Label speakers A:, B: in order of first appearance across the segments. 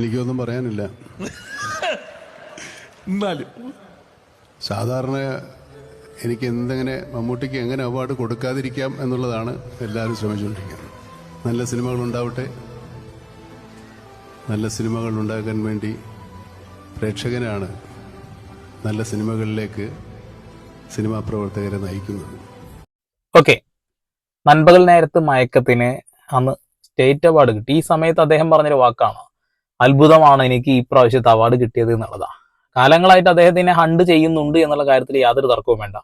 A: എനിക്കൊന്നും പറയാനില്ല.
B: എന്നാലും.
A: സാധാരണ എനിക്ക് എന്തെങ്ങനെ മമ്മൂട്ടിക്ക് എങ്ങനെ അവാർഡ് കൊടുക്കാതിരിക്കാം എന്നുള്ളതാണ് എല്ലാവരും ശ്രമിച്ചുകൊണ്ടിരിക്കുന്നത്. നല്ല സിനിമകൾ ഉണ്ടാവട്ടെ. നല്ല സിനിമകൾ ഉണ്ടാക്കാൻ വേണ്ടി പ്രേക്ഷകനാണ് നല്ല സിനിമകളിലേക്ക് സിനിമാ പ്രവർത്തകരെ നയിക്കുന്നത്.
C: ഓക്കെ. നൻപകൽ നേരത്ത് മയക്കത്തിന് അന്ന് സ്റ്റേറ്റ് അവാർഡ് കിട്ടി. ഈ സമയത്ത് അദ്ദേഹം പറഞ്ഞൊരു വാക്കാണ്. അത്ഭുതമാണ് എനിക്ക് ഈ പ്രാവശ്യത്തെ അവാർഡ് കിട്ടിയത് എന്നുള്ളതാണ് കാലങ്ങളായിട്ട് അദ്ദേഹത്തിനെ ഹണ്ട് ചെയ്യുന്നുണ്ട് എന്നുള്ള കാര്യത്തിൽ യാതൊരു തർക്കവും വേണ്ട.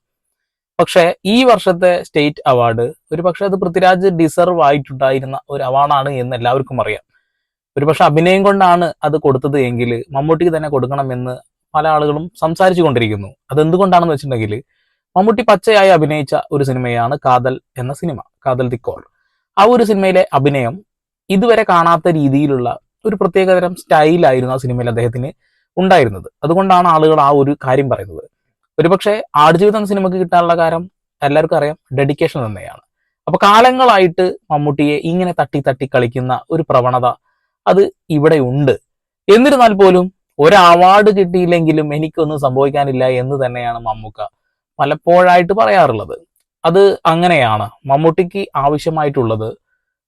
C: പക്ഷെ ഈ വർഷത്തെ സ്റ്റേറ്റ് അവാർഡ് ഒരു പക്ഷേ അത് പൃഥ്വിരാജ് ഡിസർവ് ആയിട്ടുണ്ടായിരുന്ന ഒരു അവാർഡാണ് എന്ന് എല്ലാവർക്കും അറിയാം. ഒരു പക്ഷെ അഭിനയം കൊണ്ടാണ് അത് കൊടുത്തത് എങ്കിൽ മമ്മൂട്ടിക്ക് തന്നെ കൊടുക്കണമെന്ന് പല ആളുകളും സംസാരിച്ചു കൊണ്ടിരിക്കുന്നു. അതെന്തുകൊണ്ടാണെന്ന് വെച്ചിട്ടുണ്ടെങ്കിൽ മമ്മൂട്ടി പച്ചയായി അഭിനയിച്ച ഒരു സിനിമയാണ് കാതൽ എന്ന സിനിമ കാതൽ കോർ ആ ഒരു സിനിമയിലെ അഭിനയം ഇതുവരെ കാണാത്ത രീതിയിലുള്ള ഒരു പ്രത്യേകതരം സ്റ്റൈലായിരുന്നു ആ സിനിമയിൽ അദ്ദേഹത്തിന് ഉണ്ടായിരുന്നത്. അതുകൊണ്ടാണ് ആളുകൾ ആ ഒരു കാര്യം പറയുന്നത്. ഒരുപക്ഷെ ആടുജീവിതം എന്ന സിനിമക്ക് കിട്ടാനുള്ള കാര്യം എല്ലാവർക്കും അറിയാം ഡെഡിക്കേഷൻ തന്നെയാണ്. അപ്പൊ കാലങ്ങളായിട്ട് മമ്മൂട്ടിയെ ഇങ്ങനെ തട്ടി തട്ടി കളിക്കുന്ന ഒരു പ്രവണത അത് ഇവിടെ ഉണ്ട്. എന്നിരുന്നാൽ പോലും ഒരു അവാർഡ് കിട്ടിയില്ലെങ്കിലും എനിക്കൊന്നും സംഭവിക്കാനില്ല എന്ന് തന്നെയാണ് മമ്മൂക്ക പലപ്പോഴായിട്ട് പറയാറുള്ളത്. അത് അങ്ങനെയാണ്. മമ്മൂട്ടിക്ക് ആവശ്യമായിട്ടുള്ളത്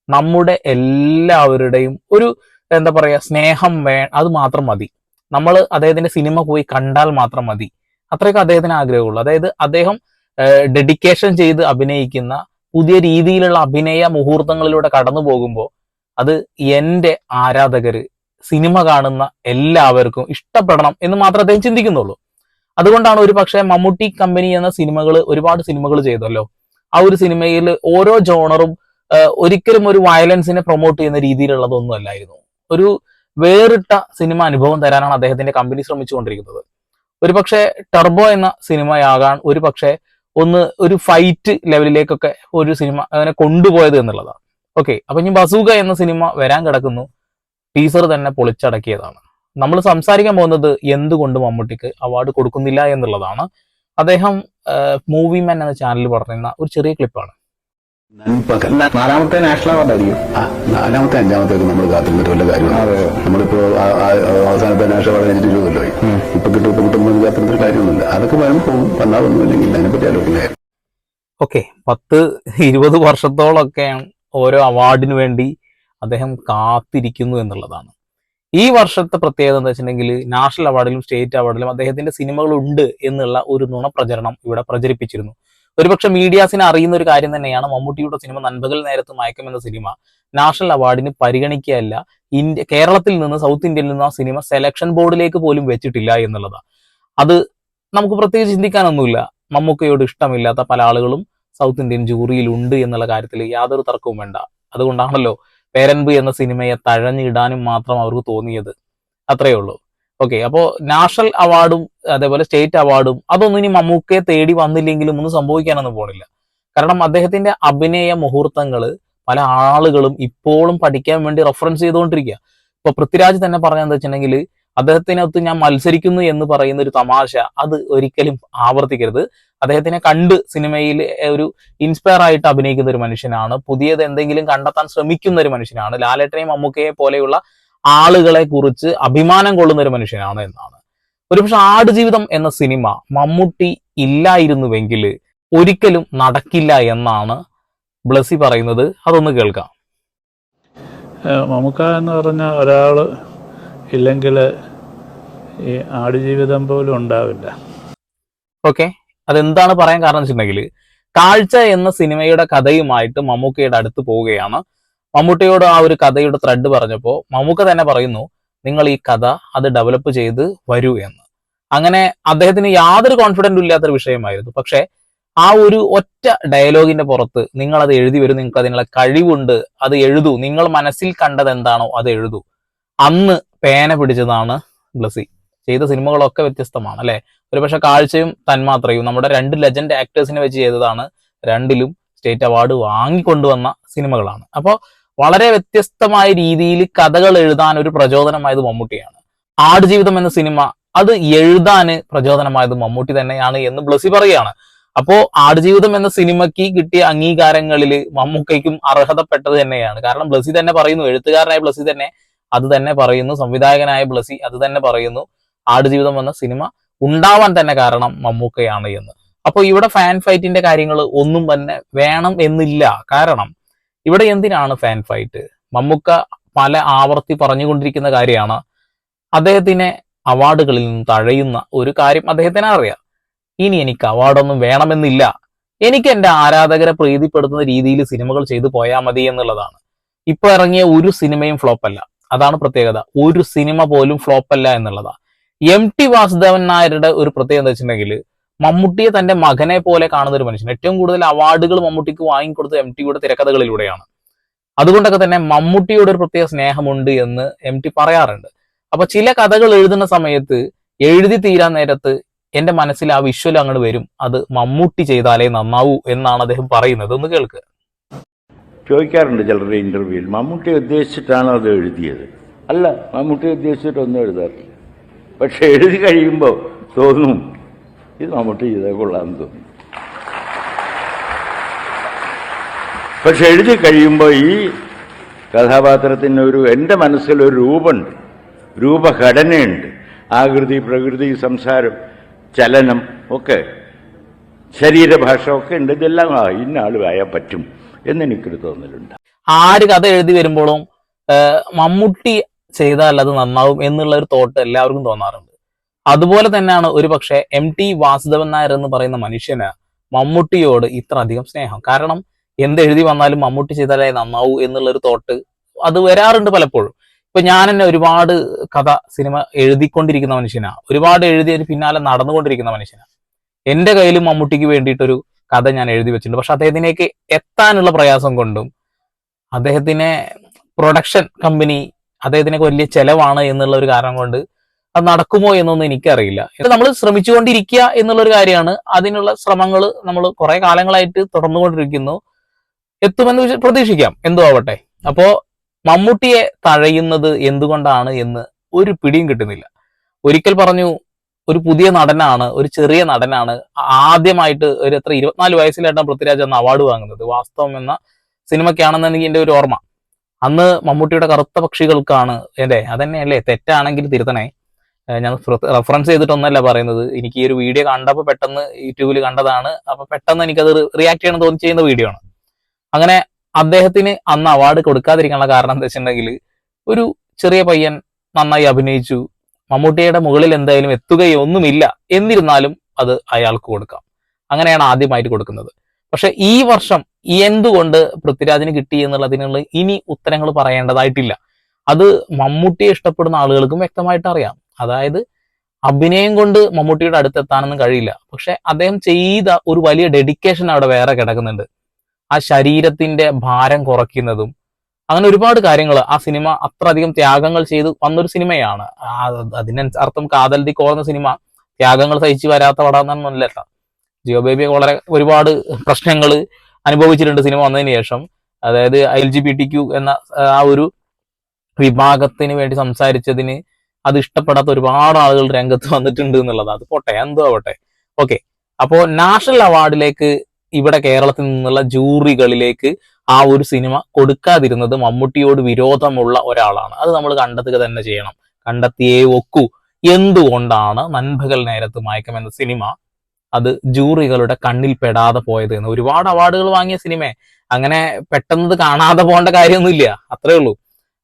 C: നമ്മുടെ എല്ലാവരുടെയും ഒരു എന്താ പറയുക സ്നേഹം വേ അത് മാത്രം മതി. നമ്മൾ അദ്ദേഹത്തിന്റെ സിനിമ പോയി കണ്ടാൽ മാത്രം മതി. അത്രയൊക്കെ അദ്ദേഹത്തിന് ആഗ്രഹമുള്ളൂ അതായത് അദ്ദേഹം ഡെഡിക്കേഷൻ ചെയ്ത് അഭിനയിക്കുന്ന പുതിയ രീതിയിലുള്ള അഭിനയ മുഹൂർത്തങ്ങളിലൂടെ കടന്നു പോകുമ്പോൾ അത് എന്റെ ആരാധകർ സിനിമ കാണുന്ന എല്ലാവർക്കും ഇഷ്ടപ്പെടണം എന്ന് മാത്രം അദ്ദേഹം ചിന്തിക്കുന്നുള്ളൂ. അതുകൊണ്ടാണ് ഒരു പക്ഷേ മമ്മൂട്ടി കമ്പനി എന്ന സിനിമകൾ ഒരുപാട് സിനിമകൾ ചെയ്തല്ലോ. ആ ഒരു സിനിമയിൽ ഓരോ ജോണറും ഒരിക്കലും ഒരു വയലൻസിനെ പ്രൊമോട്ട് ചെയ്യുന്ന രീതിയിലുള്ളതൊന്നും അല്ലായിരുന്നു. ഒരു വേറിട്ട സിനിമ അനുഭവം തരാനാണ് അദ്ദേഹത്തിന്റെ കമ്പനി ശ്രമിച്ചുകൊണ്ടിരിക്കുന്നത്. ഒരു പക്ഷേ ടർബോ എന്ന സിനിമയാകാൻ ഒരു പക്ഷേ ഒന്ന് ഒരു ഫൈറ്റ് ലെവലിലേക്കൊക്കെ ഒരു സിനിമ അങ്ങനെ കൊണ്ടുപോയത് എന്നുള്ളതാണ്. ഓക്കെ അപ്പൊ ഇനി ബസൂക എന്ന സിനിമ വരാൻ കിടക്കുന്നു. ടീസർ തന്നെ പൊളിച്ചടക്കിയതാണ്. നമ്മൾ സംസാരിക്കാൻ പോകുന്നത് എന്തുകൊണ്ട് മമ്മൂട്ടിക്ക് അവാർഡ് കൊടുക്കുന്നില്ല എന്നുള്ളതാണ്. അദ്ദേഹം മൂവി മാൻ എന്ന ചാനലിൽ പറഞ്ഞിരുന്ന ഒരു ചെറിയ ക്ലിപ്പാണ്
D: നാലാമത്തെ നാഷണൽ അവാർഡായിരിക്കും
A: നാലാമത്തെ അഞ്ചാമത്തെ ഒക്കെ നമ്മൾ കാത്തിരുന്നിട്ട് വല്ല കാര്യമാണ് നമ്മളിപ്പോ അവസാനത്തെ നാഷണൽ അവാർഡ് കഴിഞ്ഞിട്ട് ഇരുപതല്ലോ ഇപ്പൊ കിട്ടും ഇപ്പൊ കിട്ടുമ്പോൾ കാത്തിരുന്നിട്ട് കാര്യമൊന്നുമില്ല. അതൊക്കെ വരും പോകും വന്നാൽ ഒന്നുമില്ലെങ്കിൽ അതിനെപ്പറ്റി ആലോചിക്കില്ല
C: ഓക്കെ പത്ത് ഇരുപത് വർഷത്തോളൊക്കെ ഓരോ അവാർഡിന് വേണ്ടി അദ്ദേഹം കാത്തിരിക്കുന്നു എന്നുള്ളതാണ്. ഈ വർഷത്തെ പ്രത്യേകത എന്താ വെച്ചിട്ടുണ്ടെങ്കിൽ നാഷണൽ അവാർഡിലും സ്റ്റേറ്റ് അവാർഡിലും അദ്ദേഹത്തിന്റെ സിനിമകളുണ്ട് എന്നുള്ള ഒരു നുണ പ്രചരണം ഇവിടെ പ്രചരിപ്പിച്ചിരുന്നു. ഒരുപക്ഷെ മീഡിയാസിനെ അറിയുന്ന ഒരു കാര്യം തന്നെയാണ് മമ്മൂട്ടിയുടെ സിനിമ നൻപകൽ നേരത്ത് മയക്കം എന്ന സിനിമ. നാഷണൽ അവാർഡിന് പരിഗണിക്കുകയല്ല ഇന്ത്യ കേരളത്തിൽ നിന്ന് സൗത്ത് ഇന്ത്യയിൽ നിന്ന് ആ സിനിമ സെലക്ഷൻ ബോർഡിലേക്ക് പോലും വെച്ചിട്ടില്ല എന്നുള്ളതാണ്. അത് നമുക്ക് പ്രത്യേകിച്ച് ചിന്തിക്കാനൊന്നുമില്ല. മമ്മൂക്കയോട് ഇഷ്ടമില്ലാത്ത പല ആളുകളും സൗത്ത് ഇന്ത്യൻ ജൂറിയിൽ ഉണ്ട് എന്നുള്ള കാര്യത്തിൽ യാതൊരു തർക്കവും വേണ്ട. അതുകൊണ്ടാണല്ലോ പേരൻപ് എന്ന സിനിമയെ തഴഞ്ഞിടാനും മാത്രം അവർക്ക് തോന്നിയത്. അത്രയേ ഉള്ളൂ. ഓക്കെ അപ്പോ നാഷണൽ അവാർഡും അതേപോലെ സ്റ്റേറ്റ് അവാർഡും അതൊന്നും ഇനി മമ്മൂക്കയെ തേടി വന്നില്ലെങ്കിലും ഒന്നും സംഭവിക്കാനൊന്നും പോണില്ല. കാരണം അദ്ദേഹത്തിന്റെ അഭിനയ മുഹൂർത്തങ്ങൾ പല ആളുകളും ഇപ്പോഴും പഠിക്കാൻ വേണ്ടി റെഫറൻസ് ചെയ്തുകൊണ്ടിരിക്കുക ഇപ്പൊ പൃഥ്വിരാജ് തന്നെ പറഞ്ഞതെന്ന് വെച്ചിട്ടുണ്ടെങ്കിൽ അദ്ദേഹത്തിനകത്ത് ഞാൻ മത്സരിക്കുന്നു എന്ന് പറയുന്ന ഒരു തമാശ അത് ഒരിക്കലും ആവർത്തിക്കരുത്. അദ്ദേഹത്തിനെ കണ്ട് സിനിമയിൽ ഒരു ഇൻസ്പയർ ആയിട്ട് അഭിനയിക്കുന്ന ഒരു മനുഷ്യനാണ്. പുതിയത് എന്തെങ്കിലും കണ്ടെത്താൻ ശ്രമിക്കുന്ന ഒരു മനുഷ്യനാണ്. ലാലേട്ടനെയും മമ്മൂക്കയെ പോലെയുള്ള ആളുകളെ കുറിച്ച് അഭിമാനം കൊള്ളുന്ന ഒരു മനുഷ്യനാണ് എന്നാണ്. ഒരുപക്ഷെ ആടുജീവിതം എന്ന സിനിമ മമ്മൂട്ടി ഇല്ലായിരുന്നുവെങ്കിൽ ഒരിക്കലും നടക്കില്ല എന്നാണ് ബ്ലസി പറയുന്നത്. അതൊന്ന് കേൾക്കാം.
E: മമ്മൂക്ക എന്ന് പറഞ്ഞ ഒരാൾ ഇല്ലെങ്കിൽ ഈ ആടുജീവിതം പോലും ഉണ്ടാവില്ല.
C: ഓക്കെ. അതെന്താണ് പറയാൻ കാരണം വെച്ചിട്ടുണ്ടെങ്കിൽ കാഴ്ച എന്ന സിനിമയുടെ കഥയുമായിട്ട് മമ്മൂക്കയുടെ അടുത്ത് പോവുകയാണ്. മമ്മൂട്ടിയോട് ആ ഒരു കഥയുടെ ത്രെഡ് പറഞ്ഞപ്പോൾ മമ്മൂക്ക തന്നെ പറയുന്നു നിങ്ങൾ ഈ കഥ അത് ഡെവലപ്പ് ചെയ്ത് വരൂ എന്ന്. അങ്ങനെ അദ്ദേഹത്തിന് യാതൊരു കോൺഫിഡന്റും ഇല്ലാത്തൊരു വിഷയമായിരുന്നു. പക്ഷേ ആ ഒരു ഒറ്റ ഡയലോഗിന്റെ പുറത്ത് നിങ്ങൾ അത് എഴുതി വരും നിങ്ങൾക്ക് അതിനുള്ള കഴിവുണ്ട് അത് എഴുതൂ. നിങ്ങൾ മനസ്സിൽ കണ്ടത് എന്താണോ അത് എഴുതൂ. അന്ന് പേന പിടിച്ചതാണ് ബ്ലസി. ചെയ്ത സിനിമകളൊക്കെ വ്യത്യസ്തമാണ് അല്ലെ? ഒരുപക്ഷെ കാഴ്ചയും തന്മാത്രയും നമ്മുടെ രണ്ട് ലെജൻഡ് ആക്ടേഴ്സിനെ വെച്ച് ചെയ്തതാണ് രണ്ടിലും സ്റ്റേറ്റ് അവാർഡ് വാങ്ങിക്കൊണ്ടുവന്ന സിനിമകളാണ്. അപ്പോൾ വളരെ വ്യത്യസ്തമായ രീതിയിൽ കഥകൾ എഴുതാൻ ഒരു പ്രചോദനമായത് മമ്മൂട്ടിയാണ്. ആടുജീവിതം എന്ന സിനിമ അത് എഴുതാന് പ്രചോദനമായത് മമ്മൂട്ടി തന്നെയാണ് എന്ന് ബ്ലസി പറയുകയാണ്. അപ്പോ ആടുജീവിതം എന്ന സിനിമയ്ക്ക് കിട്ടിയ അംഗീകാരങ്ങളിൽ മമ്മൂക്കയ്ക്കും അർഹതപ്പെട്ടത് തന്നെയാണ്. കാരണം ബ്ലസി തന്നെ പറയുന്നു എഴുത്തുകാരനായ ബ്ലസി തന്നെ അത് തന്നെ പറയുന്നു സംവിധായകനായ ബ്ലസി അത് തന്നെ പറയുന്നു. ആടുജീവിതം എന്ന സിനിമ ഉണ്ടാവാൻ തന്നെ കാരണം മമ്മൂക്കയാണ് എന്ന്. അപ്പോൾ ഇവിടെ ഫാൻ ഫൈറ്റിന്റെ കാര്യങ്ങൾ ഒന്നും തന്നെ വേണം എന്നില്ല. കാരണം ഇവിടെ എന്തിനാണ് ഫാൻ ഫൈറ്റ് മമ്മൂക്ക പല ആവർത്തി പറഞ്ഞുകൊണ്ടിരിക്കുന്ന കാര്യമാണ്. അദ്ദേഹത്തിനെ അവാർഡുകളിൽ നിന്ന് തഴയുന്ന ഒരു കാര്യം അദ്ദേഹത്തിന് അറിയാം. ഇനി എനിക്ക് അവാർഡൊന്നും വേണമെന്നില്ല. എനിക്ക് എന്റെ ആരാധകരെ പ്രീതിപ്പെടുത്തുന്ന രീതിയിൽ സിനിമകൾ ചെയ്തു പോയാൽ മതി എന്നുള്ളതാണ്. ഇപ്പൊ ഇറങ്ങിയ ഒരു സിനിമയും ഫ്ലോപ്പല്ല അതാണ് പ്രത്യേകത. ഒരു സിനിമ പോലും ഫ്ലോപ്പല്ല എന്നുള്ളതാണ്. എം ടി വാസുദേവൻ നായരുടെ ഒരു പ്രത്യേകത വെച്ചിട്ടുണ്ടെങ്കിൽ മമ്മൂട്ടിയെ തന്റെ മകനെ പോലെ കാണുന്ന ഒരു മനുഷ്യൻ. ഏറ്റവും കൂടുതൽ അവാർഡുകൾ മമ്മൂട്ടിക്ക് വാങ്ങിക്കൊടുത്ത എം ടിയുടെ തിരക്കഥകളിലൂടെയാണ്. അതുകൊണ്ടൊക്കെ തന്നെ മമ്മൂട്ടിയോട് ഒരു പ്രത്യേക സ്നേഹമുണ്ട് എന്ന് എം ടി പറയാറുണ്ട്. അപ്പൊ ചില കഥകൾ എഴുതുന്ന സമയത്ത് എഴുതി തീരാൻ നേരത്ത് എന്റെ മനസ്സിൽ ആ വിഷ്വൽ അങ്ങോട്ട് വരും. അത് മമ്മൂട്ടി ചെയ്താലേ നന്നാവൂ എന്നാണ് അദ്ദേഹം പറയുന്നത്. ഒന്ന് കേൾക്കുക
B: ചോദിക്കാറുണ്ട് ചിലരുടെ ഇന്റർവ്യൂവിൽ മമ്മൂട്ടി ഉദ്ദേശിച്ചിട്ടാണോ അത് എഴുതിയത്? അല്ല മമ്മൂട്ടി ഉദ്ദേശിച്ചിട്ടൊന്നും എഴുതാറില്ല. പക്ഷെ എഴുതി കഴിയുമ്പോൾ തോന്നും ഇത് മമ്മൂട്ടി ചെയ്താൽ കൊള്ളാമെന്ന് തോന്നി പക്ഷെ എഴുതി കഴിയുമ്പോൾ ഈ കഥാപാത്രത്തിന് ഒരു എന്റെ മനസ്സിലൊരു രൂപമുണ്ട്. രൂപഘടനയുണ്ട്. ആകൃതി പ്രകൃതി സംസാരം ചലനം ഒക്കെ. ശരീരഭാഷ ഒക്കെ ഉണ്ട്. ഇതെല്ലാം ആ ഇന്ന ആൾ ആയാൽ പറ്റും എന്നെനിക്കൊരു തോന്നലുണ്ട്.
C: ആര് കഥ എഴുതി വരുമ്പോഴും മമ്മൂട്ടി ചെയ്താൽ അത് നന്നാവും എന്നുള്ള ഒരു തോട്ട് എല്ലാവർക്കും തോന്നാറുണ്ട്. അതുപോലെ തന്നെയാണ് ഒരു പക്ഷേ എം ടി വാസുദേവൻ നായർ എന്ന് പറയുന്ന മനുഷ്യന് മമ്മൂട്ടിയോട് ഇത്ര അധികം സ്നേഹം. കാരണം എന്ത് എഴുതി വന്നാലും മമ്മൂട്ടി ചെയ്താലേ നന്നാവൂ എന്നുള്ള ഒരു തോട്ട് അത് വരാറുണ്ട് പലപ്പോഴും. ഇപ്പൊ ഞാൻ തന്നെ ഒരുപാട് കഥ സിനിമ എഴുതിക്കൊണ്ടിരിക്കുന്ന മനുഷ്യനാ. ഒരുപാട് എഴുതി ഒരു പിന്നാലെ നടന്നുകൊണ്ടിരിക്കുന്ന മനുഷ്യനാ. എന്റെ കയ്യിലും മമ്മൂട്ടിക്ക് വേണ്ടിയിട്ടൊരു കഥ ഞാൻ എഴുതി വെച്ചിട്ടുണ്ട്. പക്ഷെ അദ്ദേഹത്തിനേക്ക് എത്താനുള്ള പ്രയാസം കൊണ്ടും അദ്ദേഹത്തിനെ പ്രൊഡക്ഷൻ കമ്പനി അദ്ദേഹത്തിനൊക്കെ വലിയ ചെലവാണ് എന്നുള്ള ഒരു കാരണം കൊണ്ട് അത് നടക്കുമോ എന്നൊന്നും എനിക്കറിയില്ല. നമ്മൾ ശ്രമിച്ചുകൊണ്ടിരിക്കുക എന്നുള്ള ഒരു കാര്യമാണ്. അതിനുള്ള ശ്രമങ്ങൾ നമ്മൾ കുറെ കാലങ്ങളായിട്ട് തുടർന്നുകൊണ്ടിരിക്കുന്നു. എത്തുമെന്ന് പ്രതീക്ഷിക്കാം. എന്തോ ആവട്ടെ. അപ്പോ മമ്മൂട്ടിയെ തഴയുന്നത് എന്തുകൊണ്ടാണ് എന്ന് ഒരു പിടിയും കിട്ടുന്നില്ല. ഒരിക്കൽ പറഞ്ഞു ഒരു പുതിയ നടനാണ് ഒരു ചെറിയ നടനാണ്. ആദ്യമായിട്ട് ഒരു എത്ര ഇരുപത്തിനാല് വയസ്സിലായിട്ടാണ് പൃഥ്വിരാജ് അന്ന് അവാർഡ് വാങ്ങുന്നത്. വാസ്തവം എന്ന സിനിമയ്ക്കാണെന്ന് എനിക്ക് എന്റെ ഒരു ഓർമ്മ. അന്ന് മമ്മൂട്ടിയുടെ കറുത്ത പക്ഷികൾക്കാണ് എന്റെ അതന്നെയല്ലേ? തെറ്റാണെങ്കിൽ തിരുത്തണേ. ഞാൻ റെഫറൻസ് ചെയ്തിട്ടൊന്നല്ല പറയുന്നത്. എനിക്ക് ഈ ഒരു വീഡിയോ കണ്ടപ്പോൾ പെട്ടെന്ന് യൂട്യൂബിൽ കണ്ടതാണ്. അപ്പൊ പെട്ടെന്ന് എനിക്കത് റിയാക്ട് ചെയ്യണം തോന്നി ചെയ്യുന്ന വീഡിയോ ആണ്. അങ്ങനെ അദ്ദേഹത്തിന് അന്ന് അവാർഡ് കൊടുക്കാതിരിക്കാനുള്ള കാരണം എന്താ വെച്ചിട്ടുണ്ടെങ്കിൽ ഒരു ചെറിയ പയ്യൻ നന്നായി അഭിനയിച്ചു. മമ്മൂട്ടിയുടെ മുകളിൽ എന്തായാലും എത്തുകയോ ഒന്നുമില്ല. എന്നിരുന്നാലും അത് അയാൾക്ക് കൊടുക്കാം. അങ്ങനെയാണ് ആദ്യമായിട്ട് കൊടുക്കുന്നത്. പക്ഷെ ഈ വർഷം എന്തുകൊണ്ട് പൃഥ്വിരാജിന് കിട്ടി എന്നുള്ളതിനുള്ള ഇനി ഉത്തരങ്ങൾ പറയേണ്ടതായിട്ടില്ല. അത് മമ്മൂട്ടിയെ ഇഷ്ടപ്പെടുന്ന ആളുകൾക്കും വ്യക്തമായിട്ട് അറിയാം. അതായത് അഭിനയം കൊണ്ട് മമ്മൂട്ടിയുടെ അടുത്തെത്താനൊന്നും കഴിയില്ല. പക്ഷെ അദ്ദേഹം ചെയ്ത ഒരു വലിയ ഡെഡിക്കേഷൻ അവിടെ വേറെ കിടക്കുന്നുണ്ട്. ആ ശരീരത്തിന്റെ ഭാരം കുറയ്ക്കുന്നതും അങ്ങനെ ഒരുപാട് കാര്യങ്ങൾ. ആ സിനിമ അത്രയധികം ത്യാഗങ്ങൾ ചെയ്ത് വന്നൊരു സിനിമയാണ്. അതിനർത്ഥം അതിന് അർത്ഥം കാതൽ കോർന്ന സിനിമ. ത്യാഗങ്ങൾ സഹിച്ചു വരാത്ത പടാന്നൊന്നുമല്ല ജിയോ ബേബി വളരെ ഒരുപാട് പ്രശ്നങ്ങൾ അനുഭവിച്ചിട്ടുണ്ട് സിനിമ വന്നതിന് ശേഷം. അതായത് എൽ ജി ബി ടി എന്ന ആ ഒരു വിഭാഗത്തിന് വേണ്ടി സംസാരിച്ചതിന് അത് ഇഷ്ടപ്പെടാത്ത ഒരുപാട് ആളുകൾ രംഗത്ത് വന്നിട്ടുണ്ട് എന്നുള്ളത്. അത് പോട്ടെ എന്തോ ആവട്ടെ. ഓക്കെ അപ്പോ നാഷണൽ അവാർഡിലേക്ക് ഇവിടെ കേരളത്തിൽ നിന്നുള്ള ജൂറികളിലേക്ക് ആ ഒരു സിനിമ കൊടുക്കാതിരുന്നത് മമ്മൂട്ടിയോട് വിരോധമുള്ള ഒരാളാണ്. അത് നമ്മൾ കണ്ടെത്തുക തന്നെ ചെയ്യണം. കണ്ടെത്തിയേ ഒക്കൂ. എന്തുകൊണ്ടാണ് നൻപകൽ നേരത്ത് മയക്കം എന്ന സിനിമ അത് ജൂറികളുടെ കണ്ണിൽ പെടാതെ പോയത് എന്ന്? ഒരുപാട് അവാർഡുകൾ വാങ്ങിയ സിനിമ അങ്ങനെ പെട്ടെന്ന് കാണാതെ പോകേണ്ട കാര്യമൊന്നുമില്ല. അത്രേ ഉള്ളൂ.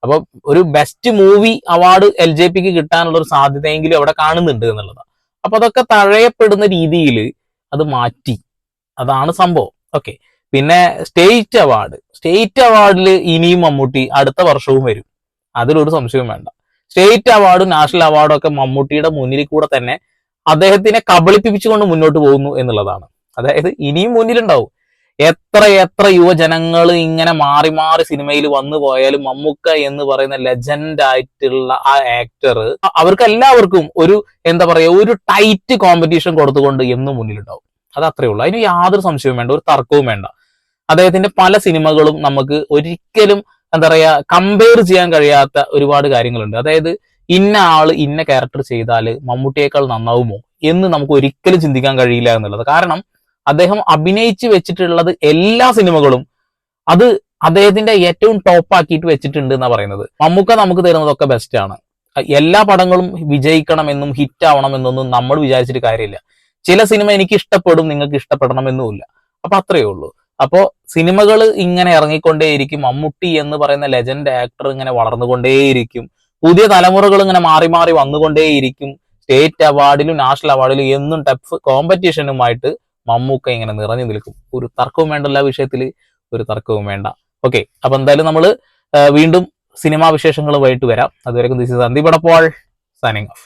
C: അപ്പൊ ഒരു best movie award L J പിക്ക് കിട്ടാനുള്ള ഒരു സാധ്യതയെങ്കിലും അവിടെ കാണുന്നുണ്ട് എന്നുള്ളതാണ് അപ്പൊ അതൊക്കെ തഴയപ്പെടുന്ന രീതിയിൽ അത് മാറ്റി. അതാണ് സംഭവം. ഓക്കെ പിന്നെ സ്റ്റേറ്റ് അവാർഡ് സ്റ്റേറ്റ് അവാർഡിൽ ഇനിയും മമ്മൂട്ടി അടുത്ത വർഷവും വരും. അതിലൊരു സംശയവും വേണ്ട. സ്റ്റേറ്റ് അവാർഡും നാഷണൽ അവാർഡും ഒക്കെ മമ്മൂട്ടിയുടെ മുന്നിൽ കൂടെ തന്നെ അദ്ദേഹത്തിനെ കബളിപ്പിച്ചുകൊണ്ട് മുന്നോട്ട് പോകുന്നു എന്നുള്ളതാണ്. അതായത് ഇനിയും മുന്നിലുണ്ടാവും. എത്ര എത്ര യുവജനങ്ങൾ ഇങ്ങനെ മാറി മാറി സിനിമയിൽ വന്നു പോയാലും മമ്മൂക്ക എന്ന് പറയുന്ന ലെജൻഡ് ആയിട്ടുള്ള ആ ആക്ടർ അവർക്ക് എല്ലാവർക്കും ഒരു എന്താ പറയുക ഒരു ടൈറ്റ് കോമ്പറ്റീഷൻ കൊടുത്തുകൊണ്ട് എന്നും മുന്നിലുണ്ടാവും. അത് അത്രേ ഉള്ളൂ. അതിന് യാതൊരു സംശയവും വേണ്ട ഒരു തർക്കവും വേണ്ട. അദ്ദേഹത്തിന്റെ പല സിനിമകളും നമുക്ക് ഒരിക്കലും എന്താ പറയാ കമ്പയർ ചെയ്യാൻ കഴിയാത്ത ഒരുപാട് കാര്യങ്ങളുണ്ട്. അതായത് ഇന്ന ആൾ ഇന്ന ക്യാരക്ടർ ചെയ്താൽ മമ്മൂട്ടിയേക്കാൾ നന്നാവുമോ എന്ന് നമുക്ക് ഒരിക്കലും ചിന്തിക്കാൻ കഴിയില്ല എന്നുള്ളത്. കാരണം അദ്ദേഹം അഭിനയിച്ച് വെച്ചിട്ടുള്ളത് എല്ലാ സിനിമകളും അത് അദ്ദേഹത്തിന്റെ ഏറ്റവും ടോപ്പ് ആക്കിയിട്ട് വെച്ചിട്ടുണ്ട് എന്നാ പറയുന്നത്. മമ്മൂക്ക നമുക്ക് തരുന്നതൊക്കെ ബെസ്റ്റ് ആണ്. എല്ലാ പടങ്ങളും വിജയിക്കണമെന്നും ഹിറ്റ് ആവണമെന്നൊന്നും നമ്മൾ വിചാരിച്ചിട്ട് കാര്യമില്ല. ചില സിനിമ എനിക്ക് ഇഷ്ടപ്പെടും നിങ്ങൾക്ക് ഇഷ്ടപ്പെടണമെന്നുമില്ല. അപ്പൊ അത്രയേ ഉള്ളൂ. അപ്പോ സിനിമകൾ ഇങ്ങനെ ഇറങ്ങിക്കൊണ്ടേയിരിക്കും. മമ്മൂട്ടി എന്ന് പറയുന്ന ലെജൻഡ് ആക്ടർ ഇങ്ങനെ വളർന്നുകൊണ്ടേയിരിക്കും. പുതിയ തലമുറകൾ ഇങ്ങനെ മാറി മാറി വന്നുകൊണ്ടേയിരിക്കും. സ്റ്റേറ്റ് അവാർഡിലും നാഷണൽ അവാർഡിലും എന്നും ടഫ് കോമ്പറ്റീഷനുമായിട്ട് മമ്മൂക്ക ഇങ്ങനെ നിറഞ്ഞു നിൽക്കും. ഒരു തർക്കവും വേണ്ട എല്ലാ വിഷയത്തിൽ ഒരു തർക്കവും വേണ്ട. ഓക്കെ അപ്പൊ എന്തായാലും നമ്മൾ വീണ്ടും സിനിമാ വിശേഷങ്ങളുമായിട്ട് വരാം. അതുവരെക്കും this is Sandeep Paul signing off